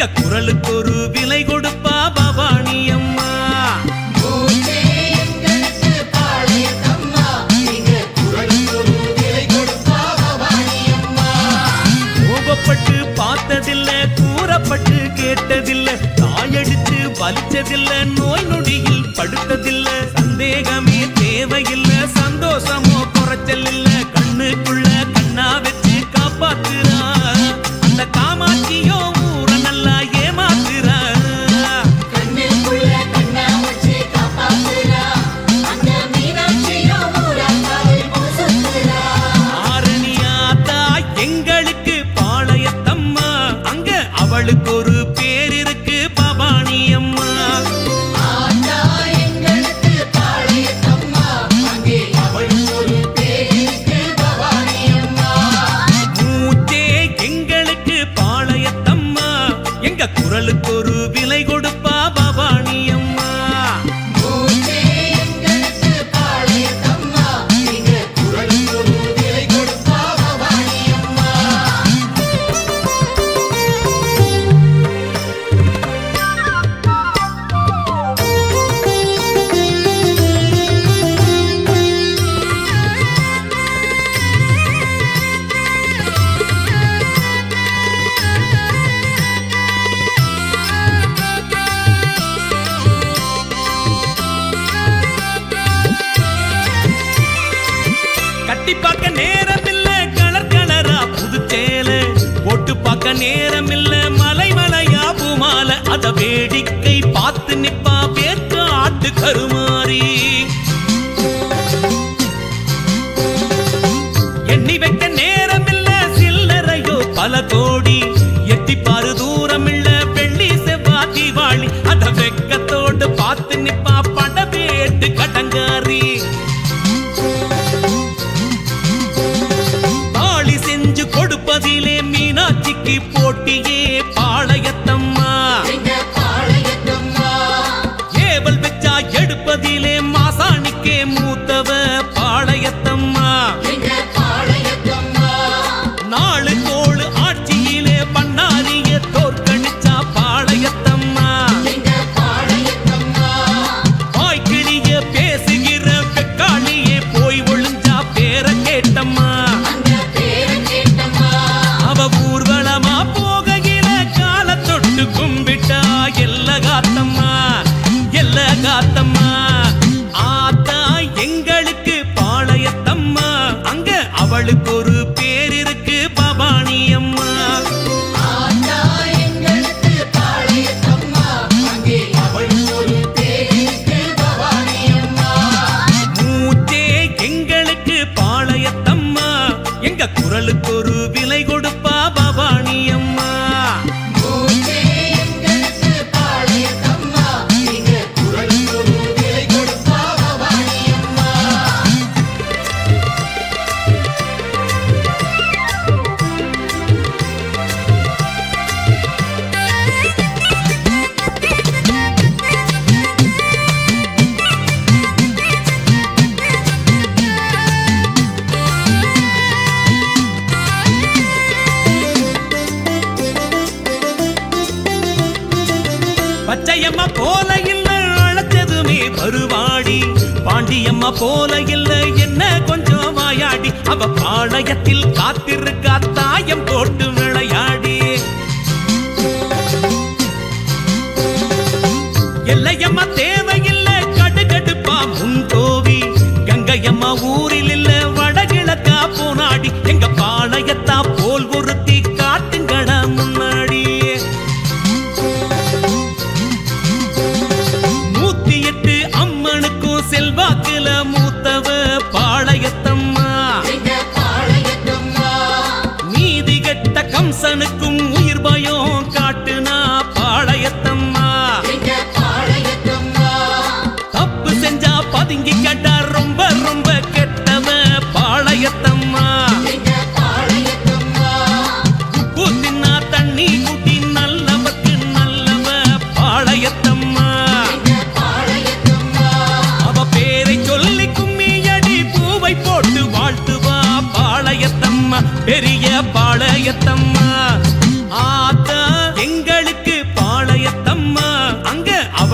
எங்க குரலுக்கு ஒரு விலை கொடுப்பா பவானி அம்மா கோபப்பட்டு பார்த்ததில்ல கூறப்பட்டு கேட்டதில்ல தாயடித்து வலிச்சதில்ல நோய் நொடியில் படுத்ததில்லை சந்தேகமே தேவையில்ல சந்தோஷமோ குறைச்சல் இல்ல கண்ணுக்குள்ள கண்ணா வச்சு காப்பாத்துறான் கட்டி பார்க்க நேரம் இல்ல கலர் கலரா புதுச்சேல போட்டு பார்க்க நேரம் இல்ல மலை மலையா பூமால. அத வேடிக்கை பார்த்து நிப்பா. பேர்த்து ஆட்டு கருமாறி. எண்ணி வைக்க நேரம் இல்ல சில்லறையோ பல கோடி. বাবা பச்சையம்மா போல இல்ல அழைச்சதுமே பருவாடி பாண்டியம்மா போல இல்ல என்ன கொஞ்சம் வாயாடி. அவ பாளையத்தில் காத்திருக்கா தாயம் போட்டு விளையாடி. எல்லையம்மா தேவையில்லை கடுகடுப்பா முன் கோவி. கங்கையம்மா ஊரில் இல்ல வடகிழக்கா போன வாக்குல மூத்தவ பாளையத்தம்மா. நீதி கெட்ட கம்சனுக்கும் உயிர் பயம் காட்டுனா பாளையத்தம்மா. தப்பு செஞ்சா பதுங்கி கட்டார் ரொம்ப ரொம்ப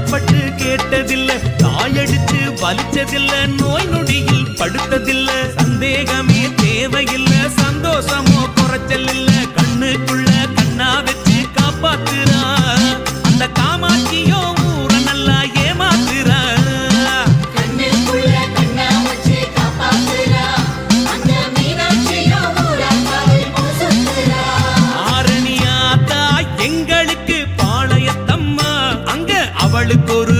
கூறப்பட்டு கேட்டதில்லை தாயடித்து வலிச்சதில்லை நோய் நொடியில் படுத்ததில்லை. அவளுக்கு ஒரு